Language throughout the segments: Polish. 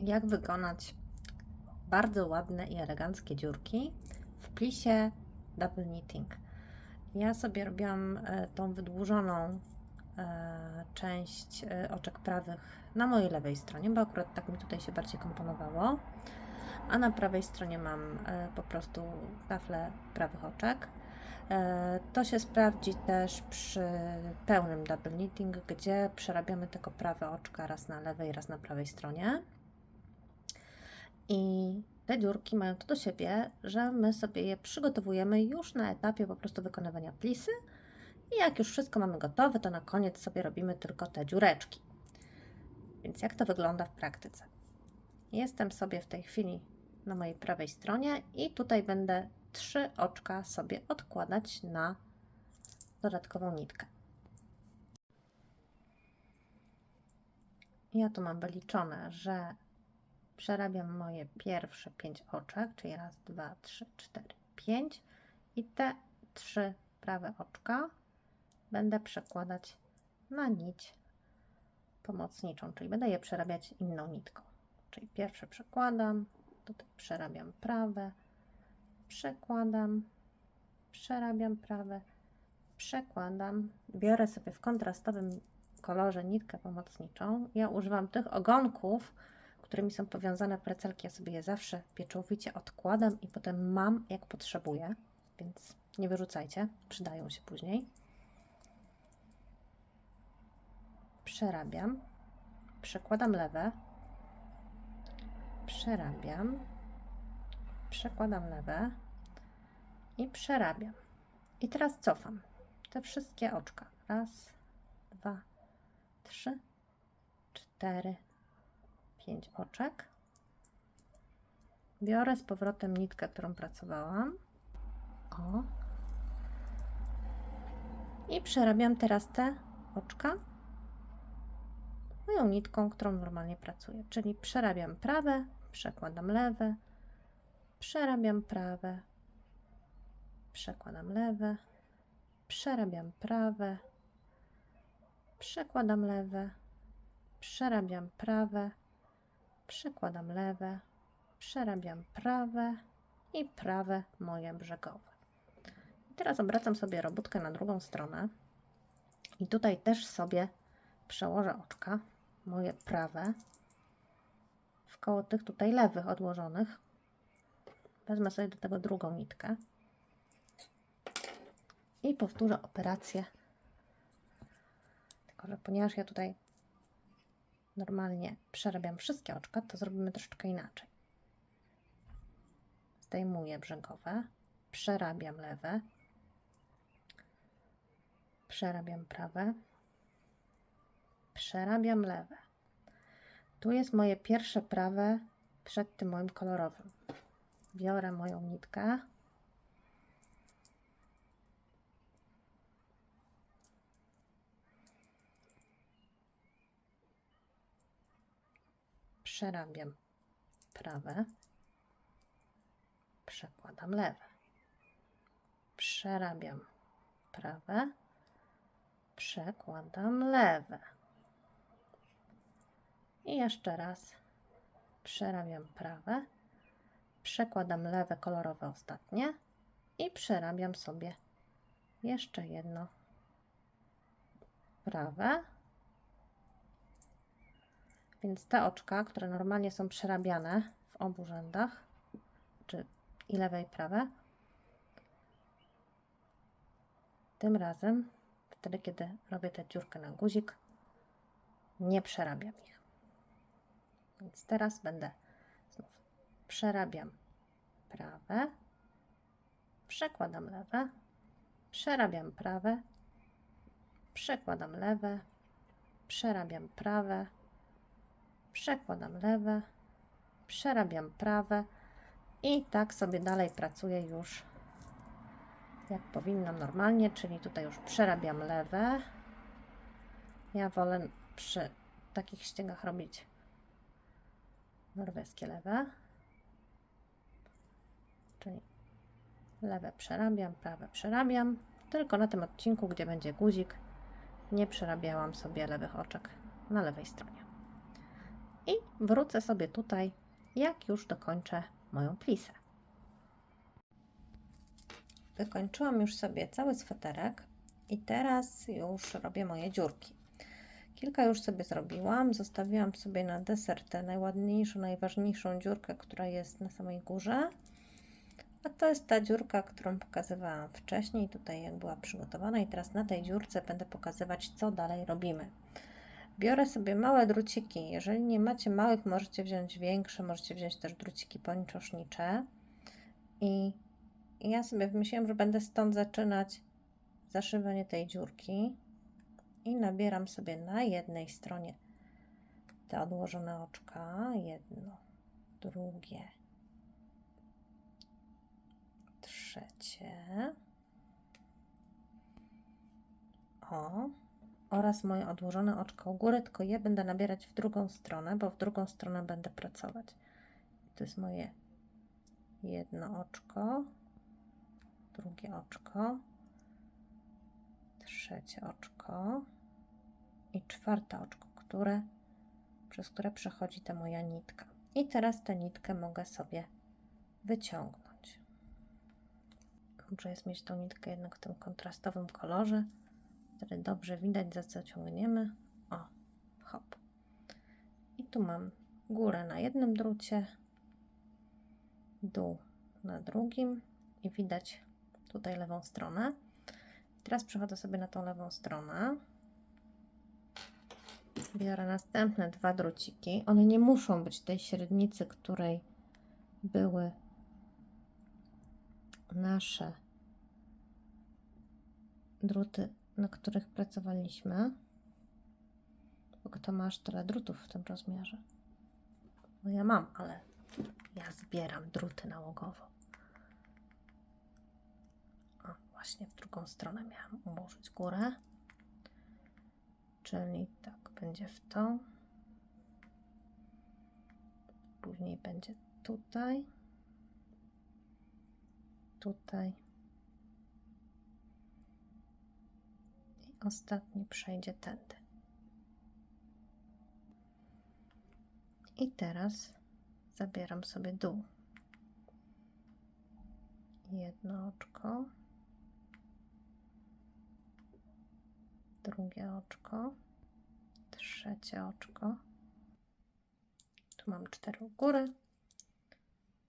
jak wykonać bardzo ładne i eleganckie dziurki w plisie double knitting. Ja sobie robiłam e, tą wydłużoną e, część e, oczek prawych na mojej lewej stronie, bo akurat tak mi tutaj się bardziej komponowało. A na prawej stronie mam po prostu taflę prawych oczek. To się sprawdzi też przy pełnym double knitting, gdzie przerabiamy tylko prawe oczka raz na lewej, raz na prawej stronie. I te dziurki mają to do siebie, że my sobie je przygotowujemy już na etapie po prostu wykonywania plisy. I jak już wszystko mamy gotowe, to na koniec sobie robimy tylko te dziureczki. Więc jak to wygląda w praktyce? Jestem sobie w tej chwili na mojej prawej stronie i tutaj będę trzy oczka sobie odkładać na dodatkową nitkę. Ja tu mam wyliczone, że przerabiam moje pierwsze pięć oczek, czyli raz, dwa, trzy, cztery, pięć i te trzy prawe oczka będę przekładać na nić pomocniczą, czyli będę je przerabiać inną nitką. Czyli pierwsze przekładam, tutaj przerabiam prawe, przekładam, przerabiam prawe, przekładam, biorę sobie w kontrastowym kolorze nitkę pomocniczą. Ja używam tych ogonków, którymi są powiązane precelki. Ja sobie je zawsze pieczołowicie odkładam i potem mam jak potrzebuję, więc nie wyrzucajcie, przydają się później. Przerabiam, przekładam lewe, przerabiam, przekładam lewe i przerabiam. I teraz cofam te wszystkie oczka. Raz, dwa, trzy, cztery, pięć oczek. Biorę z powrotem nitkę, którą pracowałam. O. I przerabiam teraz te oczka moją nitką, którą normalnie pracuję. Czyli przerabiam prawe, przekładam lewe, przerabiam prawe, przekładam lewe, przerabiam prawe, przekładam lewe, przerabiam prawe, przekładam lewe, przerabiam prawe i prawe moje brzegowe. I teraz obracam sobie robótkę na drugą stronę i tutaj też sobie przełożę oczka, moje prawe, w koło tych tutaj lewych odłożonych. Wezmę sobie do tego drugą nitkę i powtórzę operację. Tylko, że ponieważ ja tutaj normalnie przerabiam wszystkie oczka, to zrobimy troszeczkę inaczej. Zdejmuję brzegowe, przerabiam lewe, przerabiam prawe, przerabiam lewe. Tu jest moje pierwsze prawe przed tym moim kolorowym. Biorę moją nitkę. Przerabiam prawe. Przekładam lewe. Przerabiam prawe. Przekładam lewe. I jeszcze raz przerabiam prawe, przekładam lewe kolorowe ostatnie i przerabiam sobie jeszcze jedno prawe. Więc te oczka, które normalnie są przerabiane w obu rzędach, czy i lewe i prawe, tym razem, wtedy kiedy robię tę dziurkę na guzik, nie przerabiam ich. Więc teraz będę znów przerabiam prawe, przekładam lewe, przerabiam prawe, przekładam lewe, przerabiam prawe, przekładam lewe, przerabiam prawe i tak sobie dalej pracuję już jak powinnam normalnie, czyli tutaj już przerabiam lewe. Ja wolę przy takich ścięgach robić norweskie lewe. Czyli lewe przerabiam, prawe przerabiam. Tylko na tym odcinku, gdzie będzie guzik, nie przerabiałam sobie lewych oczek na lewej stronie. I wrócę sobie tutaj, jak już dokończę moją plisę. Wykończyłam już sobie cały sweterek i teraz już robię moje dziurki. Kilka już sobie zrobiłam, zostawiłam sobie na deser tę najładniejszą, najważniejszą dziurkę, która jest na samej górze. A to jest ta dziurka, którą pokazywałam wcześniej, tutaj jak była przygotowana i teraz na tej dziurce będę pokazywać, co dalej robimy. Biorę sobie małe druciki. Jeżeli nie macie małych, możecie wziąć większe, możecie wziąć też druciki pończosznicze. I ja sobie wymyśliłam, że będę stąd zaczynać zaszywanie tej dziurki. I nabieram sobie na jednej stronie te odłożone oczka. Jedno, drugie, trzecie. O, oraz moje odłożone oczko u góry, tylko je będę nabierać w drugą stronę, bo w drugą stronę będę pracować. To jest moje jedno oczko, drugie oczko, trzecie oczko i czwarte oczko, które, przez które przechodzi ta moja nitka. I teraz tę nitkę mogę sobie wyciągnąć. Dobrze jest mieć tą nitkę jednak w tym kontrastowym kolorze. Wtedy dobrze widać, za co ciągniemy. O, hop. I tu mam górę na jednym drucie, dół na drugim i widać tutaj lewą stronę. Teraz przechodzę sobie na tą lewą stronę. Biorę następne dwa druciki. One nie muszą być tej średnicy, której były nasze druty, na których pracowaliśmy. Bo kto masz tyle drutów w tym rozmiarze? No ja mam, ale ja zbieram druty nałogowo. O, właśnie w drugą stronę miałam ułożyć górę. Czyli tak, będzie w tą. Później będzie tutaj. Tutaj. Ostatni przejdzie tędy. I teraz zabieram sobie dół. Jedno oczko. Drugie oczko. Trzecie oczko. Tu mam cztery u góry.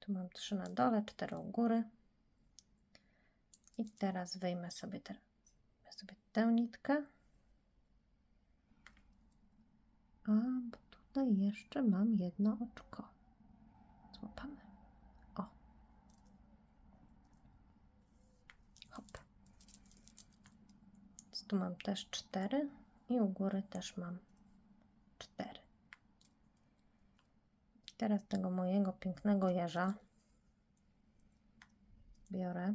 Tu mam trzy na dole, cztery u góry. I teraz wyjmę sobie, te, tę nitkę. A, bo tutaj jeszcze mam jedno oczko. Złapane. O. Hop. Więc tu mam też cztery i u góry też mam cztery. Teraz tego mojego pięknego jeża biorę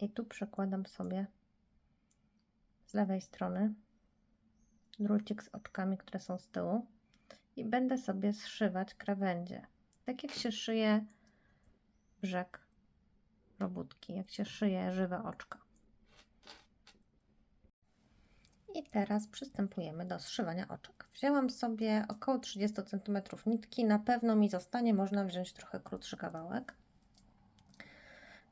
i tu przekładam sobie lewej strony drucik z oczkami, które są z tyłu i będę sobie zszywać krawędzie. Tak jak się szyje brzeg robótki, jak się szyje żywe oczka. I teraz przystępujemy do zszywania oczek. Wzięłam sobie około 30 cm nitki, na pewno mi zostanie, można wziąć trochę krótszy kawałek.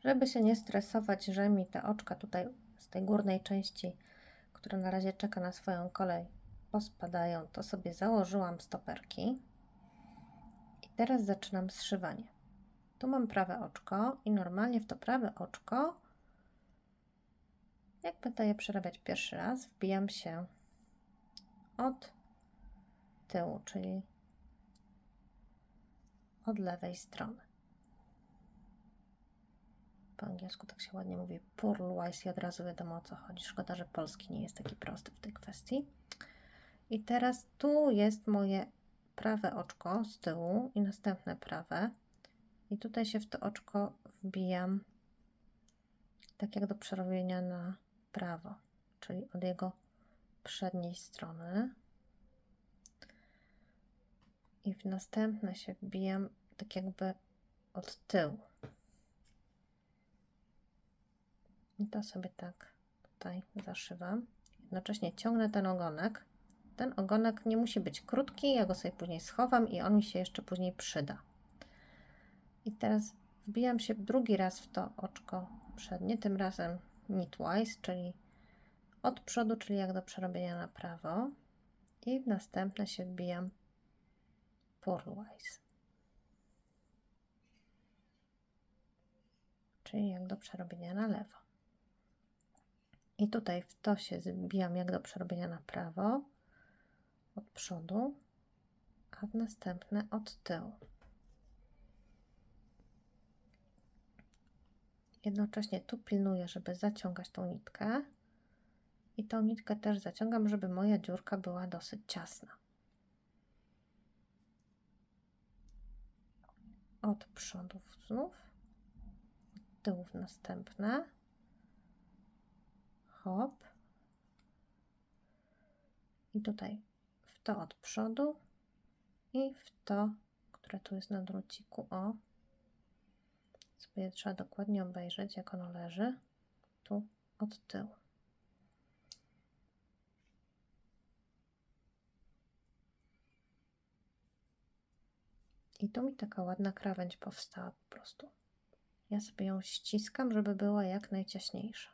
Żeby się nie stresować, że mi te oczka tutaj z tej górnej części, która na razie czeka na swoją kolej, pospadają, to sobie założyłam stoperki. I teraz zaczynam zszywanie. Tu mam prawe oczko i normalnie w to prawe oczko, jak będę je przerabiać pierwszy raz, wbijam się od tyłu, czyli od lewej strony angielsku tak się ładnie mówi purlwise i od razu wiadomo o co chodzi. Szkoda, że polski nie jest taki prosty w tej kwestii. I teraz tu jest moje prawe oczko z tyłu i następne prawe. I tutaj się w to oczko wbijam tak jak do przerobienia na prawo, czyli od jego przedniej strony. I w następne się wbijam tak jakby od tyłu. I to sobie tak tutaj zaszywam. Jednocześnie ciągnę ten ogonek Ten ogonek nie musi być krótki, ja go sobie później schowam i on mi się jeszcze później przyda. I teraz wbijam się drugi raz w to oczko przednie, tym razem knitwise, czyli od przodu, czyli jak do przerobienia na prawo. I w następne się wbijam purlwise. Czyli jak do przerobienia na lewo. I tutaj w to się zbijam jak do przerobienia na prawo, od przodu, a w następne od tyłu. Jednocześnie tu pilnuję, żeby zaciągać tą nitkę i tą nitkę też zaciągam, żeby moja dziurka była dosyć ciasna. Od przodu znów, od tyłu w następne. Hop. I tutaj w to od przodu i w to, które tu jest na druciku, o. Sobie trzeba dokładnie obejrzeć, jak ono leży. Tu od tyłu. I tu mi taka ładna krawędź powstała po prostu. Ja sobie ją ściskam, żeby była jak najciaśniejsza.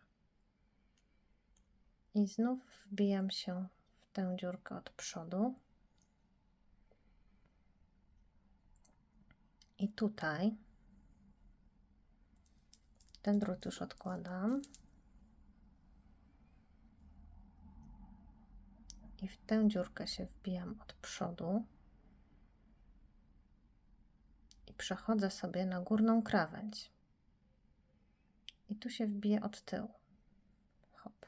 I znów wbijam się w tę dziurkę od przodu. I tutaj ten drut już odkładam. I w tę dziurkę się wbijam od przodu. I przechodzę sobie na górną krawędź. I tu się wbiję od tyłu. Hop.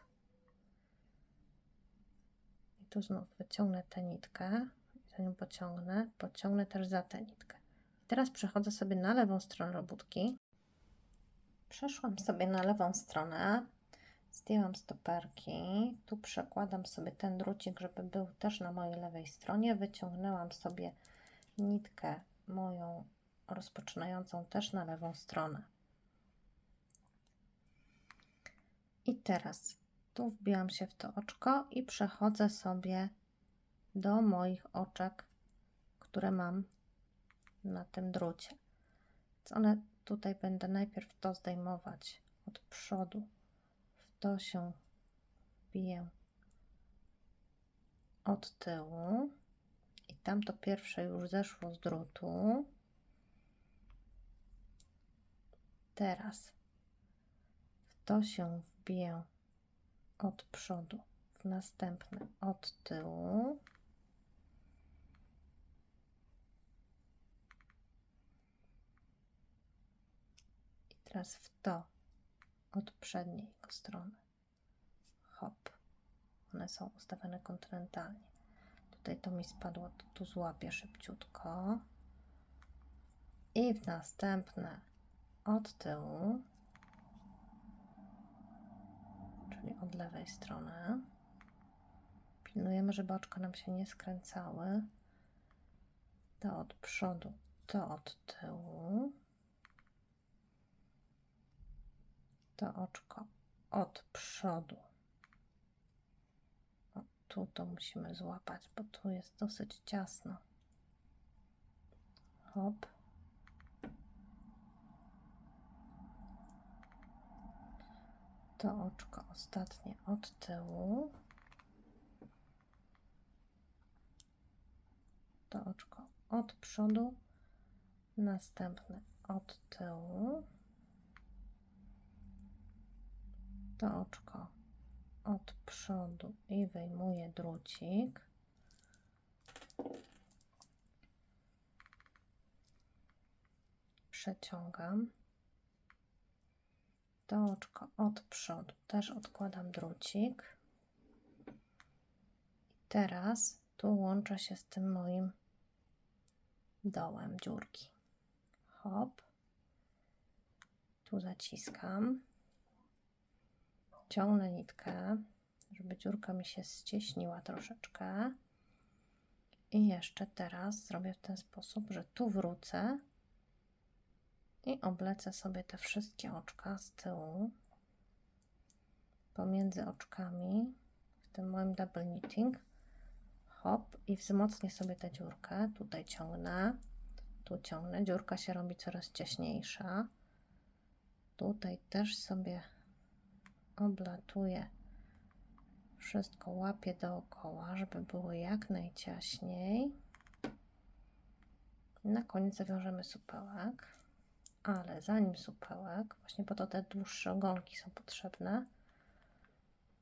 I tu znów wyciągnę tę nitkę. Za nią pociągnę. Pociągnę też za tę nitkę. I teraz przechodzę sobie na lewą stronę robótki. Przeszłam sobie na lewą stronę, zdjęłam stoperki, tu przekładam sobie ten drucik, żeby był też na mojej lewej stronie, wyciągnęłam sobie nitkę moją rozpoczynającą też na lewą stronę. I teraz tu wbijam się w to oczko i przechodzę sobie do moich oczek, które mam na tym drucie. Więc one tutaj będę najpierw to zdejmować od przodu, w to się wbiję od tyłu i tam to pierwsze już zeszło z drutu. Teraz w to się wbiję od przodu, w następne od tyłu. Teraz w to od przedniej jego strony. Hop. One są ustawione kontynentalnie. Tutaj to mi spadło, to tu złapię szybciutko. I w następne od tyłu, czyli od lewej strony. Pilnujemy, żeby oczka nam się nie skręcały. To od przodu, to od tyłu. to oczko od przodu. O, tu to musimy złapać, bo tu jest dosyć ciasno. Hop. To oczko ostatnie od tyłu. To oczko od przodu. Następne od tyłu. to oczko od przodu i wyjmuję drucik. Przeciągam. To oczko od przodu też odkładam drucik. I teraz tu łączę się z tym moim dołem dziurki. Hop. Tu zaciskam ciągnę nitkę, żeby dziurka mi się ścieśniła troszeczkę. I jeszcze teraz zrobię w ten sposób, że tu wrócę i oblecę sobie te wszystkie oczka z tyłu pomiędzy oczkami w tym moim double knitting hop i wzmocnię sobie tę dziurkę. Tutaj ciągnę, tu ciągnę. Dziurka się robi coraz ciaśniejsza. Tutaj też sobie oblatuję. Wszystko łapię dookoła, żeby było jak najciaśniej. Na koniec zawiążemy supełek, ale zanim supełek, właśnie po to te dłuższe ogonki są potrzebne,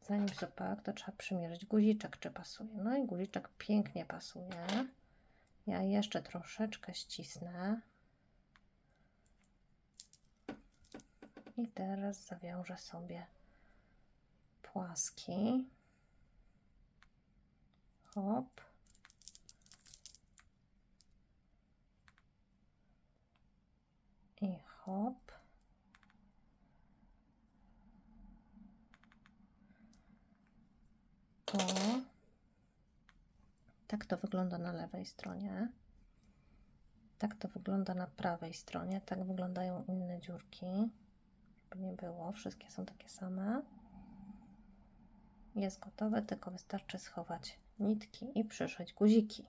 zanim supełek, to trzeba przymierzyć guziczek, czy pasuje. No i guziczek pięknie pasuje. Ja jeszcze troszeczkę ścisnę. I teraz zawiążę sobie płaski. Hop. I hop. O. Tak to wygląda na lewej stronie. Tak to wygląda na prawej stronie. Tak wyglądają inne dziurki. Żeby nie było, wszystkie są takie same. Jest gotowe, tylko wystarczy schować nitki i przyszyć guziki.